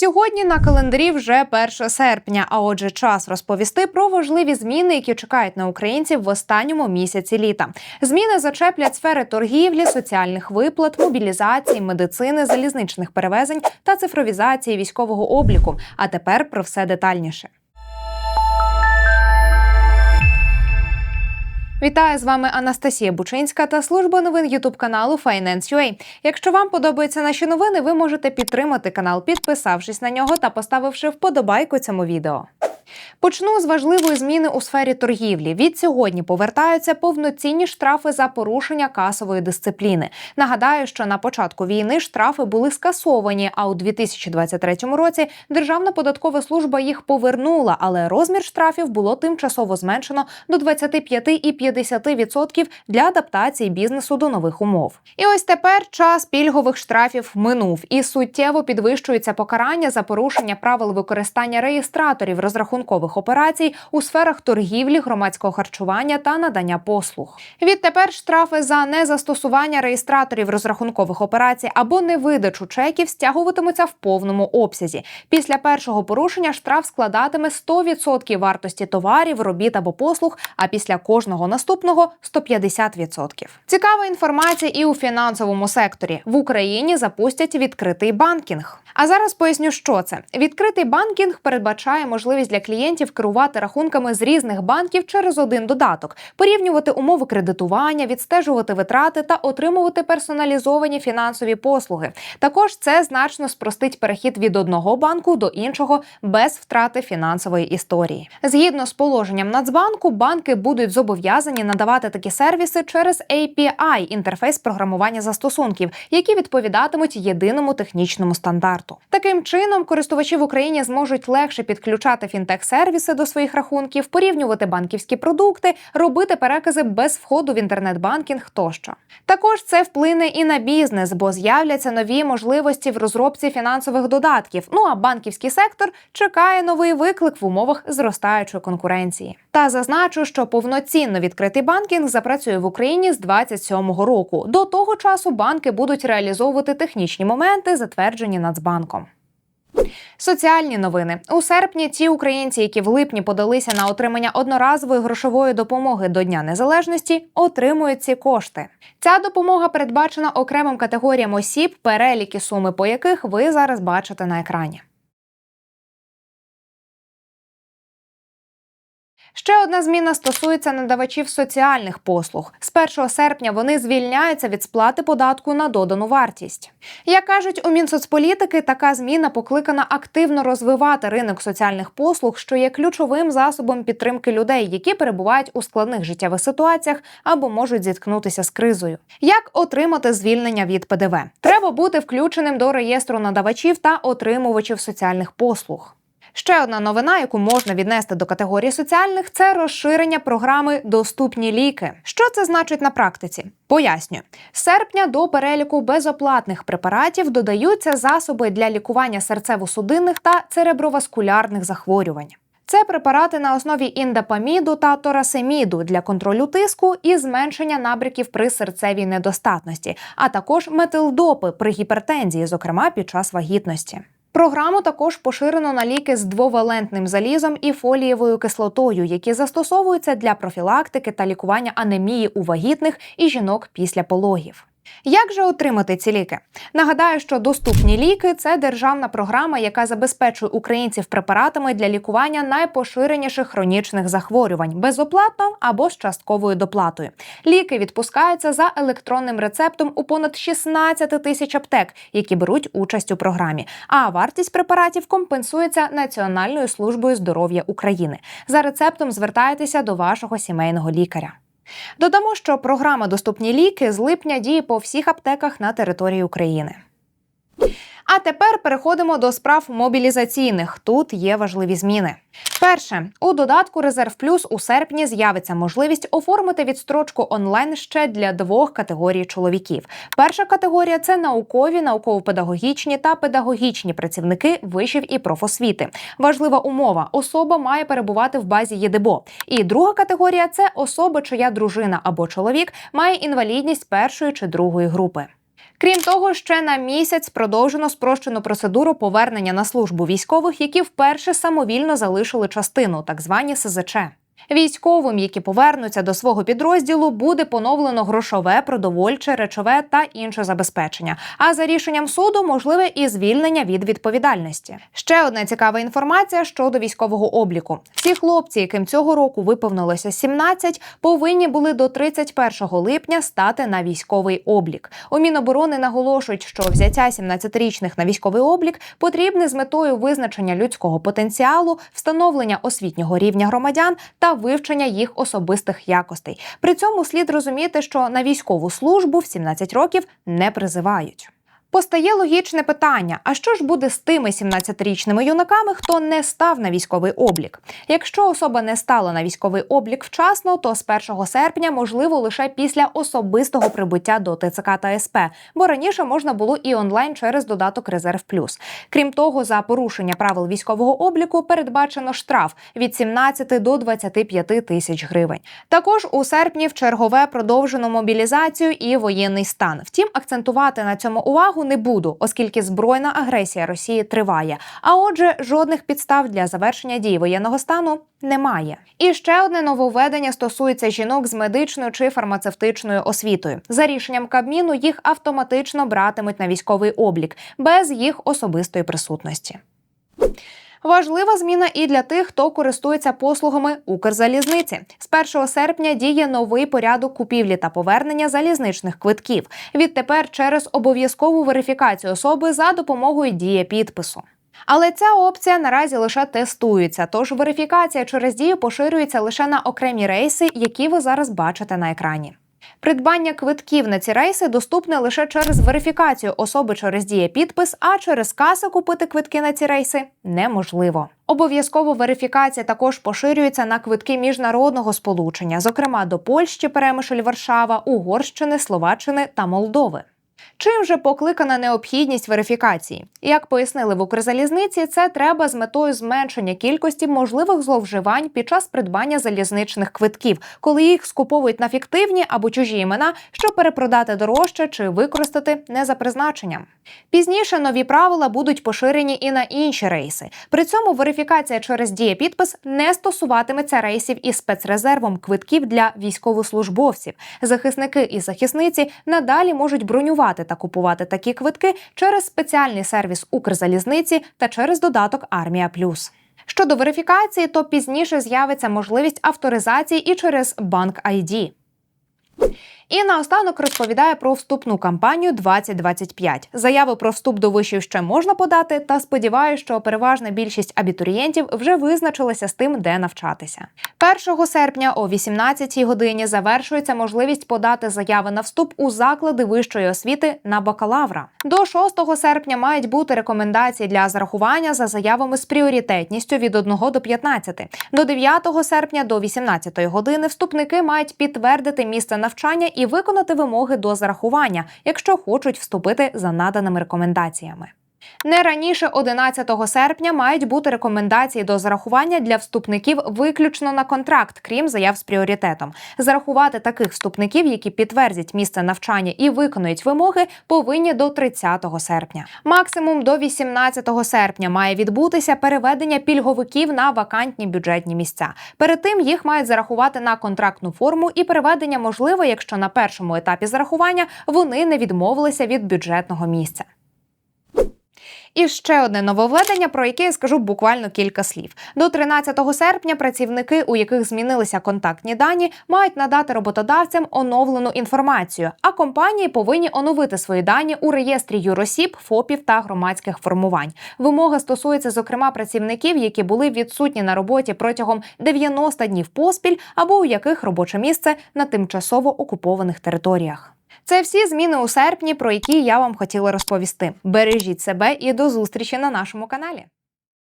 Сьогодні на календарі вже 1 серпня. А отже, час розповісти про важливі зміни, які чекають на українців в останньому місяці літа. Зміни зачеплять сфери торгівлі, соціальних виплат, мобілізації, медицини, залізничних перевезень та цифровізації військового обліку. А тепер про все детальніше. Вітаю з вами Анастасія Бучинська та служба новин Ютуб каналу Finance.ua. Якщо вам подобаються наші новини, ви можете підтримати канал, підписавшись на нього та поставивши вподобайку цьому відео. Почну з важливої зміни у сфері торгівлі. Від сьогодні повертаються повноцінні штрафи за порушення касової дисципліни. Нагадаю, що на початку війни штрафи були скасовані, а у 2023 році Державна податкова служба їх повернула, але розмір штрафів було тимчасово зменшено до 25 і 50% для адаптації бізнесу до нових умов. І ось тепер час пільгових штрафів минув і суттєво підвищується покарання за порушення правил використання реєстраторів розрахункових операцій у сферах торгівлі, громадського харчування та надання послуг. Відтепер штрафи за незастосування реєстраторів розрахункових операцій або невидачу чеків стягуватимуться в повному обсязі. Після першого порушення штраф складатиме 100% вартості товарів, робіт або послуг, а після кожного наступного 150%. Цікава інформація і у фінансовому секторі в Україні запустять відкритий банкінг. А зараз поясню, що це відкритий банкінг передбачає можливість для клієнтів керувати рахунками з різних банків через один додаток, порівнювати умови кредитування, відстежувати витрати та отримувати персоналізовані фінансові послуги. Також це значно спростить перехід від одного банку до іншого без втрати фінансової історії. Згідно з положенням Нацбанку, банки будуть зобов'язані надавати такі сервіси через API – інтерфейс програмування застосунків, які відповідатимуть єдиному технічному стандарту. Таким чином, користувачі в Україні зможуть легше підключати фінтех-сервіси до своїх рахунків, порівнювати банківські продукти, робити перекази без входу в інтернет-банкінг тощо. Також це вплине і на бізнес, бо з'являться нові можливості в розробці фінансових додатків. Ну а банківський сектор чекає новий виклик в умовах зростаючої конкуренції. Та зазначу, що повноцінно відкритий банкінг запрацює в Україні з 27-го року. До того часу банки будуть реалізовувати технічні моменти, затверджені Нацбанком. Соціальні новини у серпні. Ті українці, які в липні подалися на отримання одноразової грошової допомоги до Дня Незалежності, отримують ці кошти. Ця допомога передбачена окремим категоріям осіб, переліки суми по яких ви зараз бачите на екрані. Ще одна зміна стосується надавачів соціальних послуг. З 1 серпня вони звільняються від сплати податку на додану вартість. Як кажуть у Мінсоцполітики, така зміна покликана активно розвивати ринок соціальних послуг, що є ключовим засобом підтримки людей, які перебувають у складних життєвих ситуаціях або можуть зіткнутися з кризою. Як отримати звільнення від ПДВ? Треба бути включеним до реєстру надавачів та отримувачів соціальних послуг. Ще одна новина, яку можна віднести до категорії соціальних, це розширення програми Доступні ліки. Що це значить на практиці? Поясню, з серпня до переліку безоплатних препаратів додаються засоби для лікування серцево-судинних та цереброваскулярних захворювань. Це препарати на основі індапаміду та торасеміду для контролю тиску і зменшення набряків при серцевій недостатності, а також метилдопи при гіпертензії, зокрема під час вагітності. Програму також поширено на ліки з двовалентним залізом і фолієвою кислотою, які застосовуються для профілактики та лікування анемії у вагітних і жінок після пологів. Як же отримати ці ліки? Нагадаю, що доступні ліки це державна програма, яка забезпечує українців препаратами для лікування найпоширеніших хронічних захворювань безоплатно або з частковою доплатою. Ліки відпускаються за електронним рецептом у понад 16 тисяч аптек, які беруть участь у програмі. А вартість препаратів компенсується Національною службою здоров'я України. За рецептом звертайтеся до вашого сімейного лікаря. Додамо, що програма Доступні ліки з липня діє по всіх аптеках на території України. Тепер переходимо до справ мобілізаційних. Тут є важливі зміни. Перше, у додатку Резерв Плюс у серпні з'явиться можливість оформити відстрочку онлайн ще для двох категорій чоловіків. Перша категорія це наукові, науково-педагогічні та педагогічні працівники вишів і профосвіти. Важлива умова: особа має перебувати в базі ЄДБО. І друга категорія це особа, чия дружина або чоловік має інвалідність першої чи другої групи. Крім того, ще на місяць продовжено спрощену процедуру повернення на службу військових, які вперше самовільно залишили частину, так звані СЗЧ. Військовим, які повернуться до свого підрозділу, буде поновлено грошове, продовольче, речове та інше забезпечення. А за рішенням суду можливе і звільнення від відповідальності. Ще одна цікава інформація щодо військового обліку. Всі хлопці, яким цього року виповнилося 17, повинні були до 31 липня стати на військовий облік. У Міноборони наголошують, що взяття 17-річних на військовий облік потрібне з метою визначення людського потенціалу, встановлення освітнього рівня громадян та вивчення їх особистих якостей. При цьому слід розуміти, що на військову службу в 17 років не призивають. Постає логічне питання: а що ж буде з тими 17-річними юнаками, хто не став на військовий облік? Якщо особа не стала на військовий облік вчасно, то з 1 серпня можливо лише після особистого прибуття до ТЦК та СП, бо раніше можна було і онлайн через додаток Резерв Плюс. Крім того, за порушення правил військового обліку передбачено штраф від 17 до 25 тисяч гривень. Також у серпні в чергове продовжено мобілізацію і воєнний стан. Втім, акцентувати на цьому увагу не буду, оскільки збройна агресія Росії триває. А отже, жодних підстав для завершення дії воєнного стану немає. І ще одне нововведення стосується жінок з медичною чи фармацевтичною освітою. За рішенням Кабміну їх автоматично братимуть на військовий облік без їх особистої присутності. Важлива зміна і для тих, хто користується послугами Укрзалізниці. З 1 серпня діє новий порядок купівлі та повернення залізничних квитків. Відтепер через обов'язкову верифікацію особи за допомогою дія підпису. Але ця опція наразі лише тестується, тож верифікація через дію поширюється лише на окремі рейси, які ви зараз бачите на екрані. Придбання квитків на ці рейси доступне лише через верифікацію особи через діє підпис, а через каси купити квитки на ці рейси неможливо. Обов'язково верифікація також поширюється на квитки міжнародного сполучення, зокрема до Польщі, Перемишль, Варшава, Угорщини, Словаччини та Молдови. Чим же покликана необхідність верифікації? Як пояснили в Укрзалізниці, це треба з метою зменшення кількості можливих зловживань під час придбання залізничних квитків, коли їх скуповують на фіктивні або чужі імена, щоб перепродати дорожче чи використати не за призначенням. Пізніше нові правила будуть поширені і на інші рейси. При цьому верифікація через дієпідпис не стосуватиметься рейсів із спецрезервом квитків для військовослужбовців. Захисники і захисниці надалі можуть бронювати та купувати такі квитки через спеціальний сервіс Укрзалізниці та через додаток Армія Плюс. Щодо верифікації, то пізніше з'явиться можливість авторизації і через банк ID. І наостанок розповідає про вступну кампанію 2025. Заяви про вступ до вишів ще можна подати, та сподіваюся, що переважна більшість абітурієнтів вже визначилася з тим, де навчатися. 1 серпня о 18 годині завершується можливість подати заяви на вступ у заклади вищої освіти на бакалавра. До 6 серпня мають бути рекомендації для зарахування за заявами з пріоритетністю від 1 до 15. До 9 серпня до 18 години вступники мають підтвердити місце навчання і виконати вимоги до зарахування, якщо хочуть вступити за наданими рекомендаціями. Не раніше 11 серпня мають бути рекомендації до зарахування для вступників виключно на контракт, крім заяв з пріоритетом. Зарахувати таких вступників, які підтвердять місце навчання і виконують вимоги, повинні до 30 серпня. Максимум до 18 серпня має відбутися переведення пільговиків на вакантні бюджетні місця. Перед тим їх мають зарахувати на контрактну форму, і переведення можливе, якщо на першому етапі зарахування вони не відмовилися від бюджетного місця. І ще одне нововведення, про яке я скажу буквально кілька слів. До 13 серпня працівники, у яких змінилися контактні дані, мають надати роботодавцям оновлену інформацію. А компанії повинні оновити свої дані у реєстрі юросіб, ФОПів та громадських формувань. Вимога стосується, зокрема, працівників, які були відсутні на роботі протягом 90 днів поспіль, або у яких робоче місце на тимчасово окупованих територіях. Це всі зміни у серпні, про які я вам хотіла розповісти. Бережіть себе і до зустрічі на нашому каналі.